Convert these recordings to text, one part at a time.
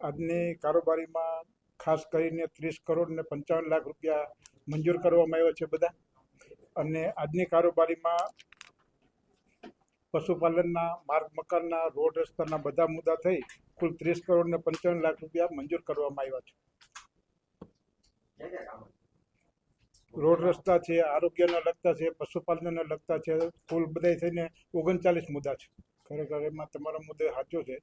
આજની કારોબારીમાં ખાસ કરીને ત્રીસ કરોડ ને પંચાવન લાખ રૂપિયા મંજૂર કરવામાં આવ્યા છે બધા. અને આજની કારોબારીમાં પશુપાલનના, માર્ગ મકાનના, રોડ રસ્તાના બધા મુદ્દા થઈ કુલ ત્રીસ કરોડ ને પંચાવન લાખ રૂપિયા મંજૂર કરવામાં આવ્યા છે. રોડ રસ્તા છે, આરોગ્યને લગતા છે, પશુપાલનને લગતા છે, કુલ બધાય થઈને ઓગણચાલીસ મુદ્દા છે. ખરેખર એમાં તમારો મુદ્દો સાચો છે.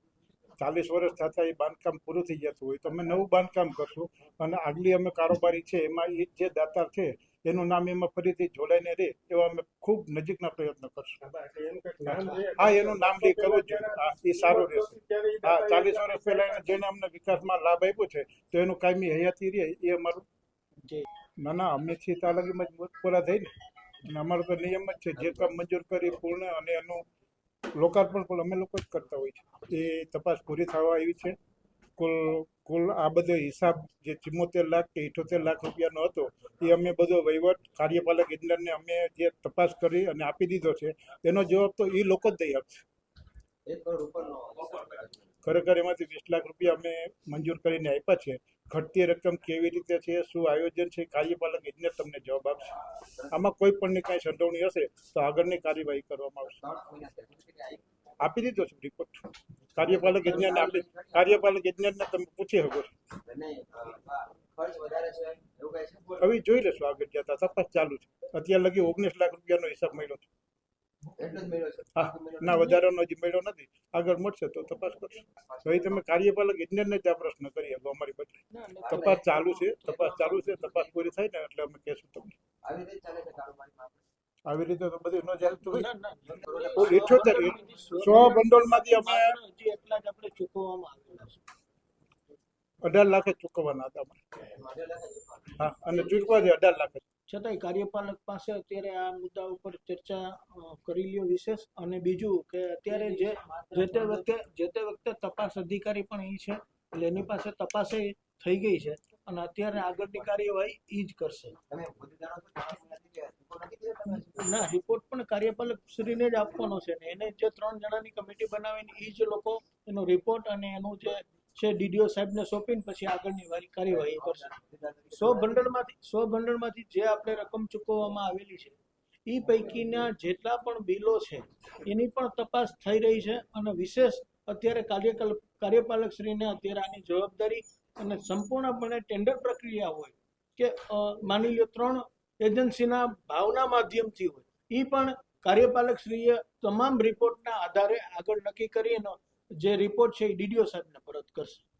ચાલીસ વર્ષ થતાં એ બાંધકામ પૂરું થઈ જતું હોય. તો અમે નવું બાંધકામ કરશું અને આગલી અમે કારોબારી છે એમાં એ જે દાતાર છે એનું નામ એમાં ફરીથી જોડાઈને રહે એવા અમે ખૂબ નજીકના પ્રયત્ન કરશું. હા એનું નામ લઈ કરવું જોઈએ. હા એ સારું રહેશે. હા ચાલીસ વર્ષ પહેલા એને જેને અમને વિકાસમાં લાભ આપ્યો છે તો એનું કાયમી હયાતી રહે એ અમારું ના ના અમે છીએ તાલગીમાં જ પૂરા થઈને. અને અમારો તો નિયમ જ છે જે કામ મંજૂર કરી પૂર્ણ અને એનું લોકાર્પણ પણ અમે લોકો જ કરતા હોય છે. એ તપાસ પૂરી થવા આવી છે. કુલ કુલ આ બધો હિસાબ જે ચુમ્મોતેર લાખ કે ઇઠોતેર લાખ રૂપિયાનો હતો, એ અમે બધો વહીવટ, કાર્યપાલક ઇજનેરને અમે જે તપાસ કરી અને આપી દીધો છે, એનો જવાબ તો એ લોકો જ દઈ આપશે. ખરેખર એમાંથી વીસ લાખ રૂપિયા અમે મંજૂર કરીને આપ્યા છે. ઘટતી રકમ કેવી રીતે છે, શું આયોજન છે, કાર્યપાલક ઇજનેર તમને જવાબ આપશે. આમાં કોઈ પણની કાંઈ સંડોવણી હશે તો આગળની કાર્યવાહી કરવામાં આવશે. આપી દીધો છે રિપોર્ટ કાર્યપાલક ઇજનેરને આપી કાર્યપાલક ઇજનેરને તમે પૂછી શકો છો. હવે જોઈ લેશો આગળ જતા તપાસ ચાલુ છે. અત્યાર લગી ઓગણીસ લાખ રૂપિયાનો હિસાબ મળ્યો છે. ના વધારાનો હજી મેળો નથી. આગળ મળશે તો તપાસ કરશું. હવે તમે કાર્યપાલક ઇજનેરને જ આ પ્રશ્ન કરી શકો અમારી બદલે. તપાસ ચાલુ છે તપાસ ચાલુ છે તપાસ પૂરી થાય ને એટલે અમે કહેશું તમને. આવી રીતે તો બધું ન ચાલતું હોય. ઇઠોતેર સો ભંડોળમાંથી અમે એટલા જ આપણે ચૂકવવામાં આવેલા છે. અઢાર લાખ જ ચૂકવવાના હતા અમારે. હા અને ચૂકવા છે અઢાર લાખ. જ છતાંય કાર્યપાલક પાસે અત્યારે આ મુદ્દા ઉપર ચર્ચા કરી લ્યો વિશેષ. અને બીજું કે અત્યારે જે જે તે વખતે જે તે વખતે તપાસ અધિકારી પણ એ છે એટલે એની પાસે તપાસે થઈ ગઈ છે. અને અત્યારે આગળની કાર્યવાહી એ જ કરશે. ના રિપોર્ટ પણ કાર્યપાલક શ્રીને જ આપવાનો છે ને એને જે ત્રણ જણાની કમિટી બનાવીને એ જ લોકો એનો રિપોર્ટ અને એનું જે છે ડીડીઓ સાહેબને સોંપીને પછી આગળની વારી કાર્યવાહી કરશે. સો ભંડોળમાંથી સો ભંડોળમાંથી જે આપણે રકમ ચૂકવવામાં આવેલી છે એ પૈકીના જેટલા પણ બિલો છે એની પણ તપાસ થઈ રહી છે અને વિશેષ અત્યારે કાર્યકલ કાર્યપાલકશ્રીને અત્યારે આની જવાબદારી અને સંપૂર્ણપણે ટેન્ડર પ્રક્રિયા હોય કે માની લો ત્રણ એજન્સીના ભાવના માધ્યમથી હોય એ પણ કાર્યપાલક શ્રીએ તમામ રિપોર્ટના આધારે આગળ નક્કી કરી અને જે રિપોર્ટ છે એ ડીડીઓ સાહેબને પરત કરશે.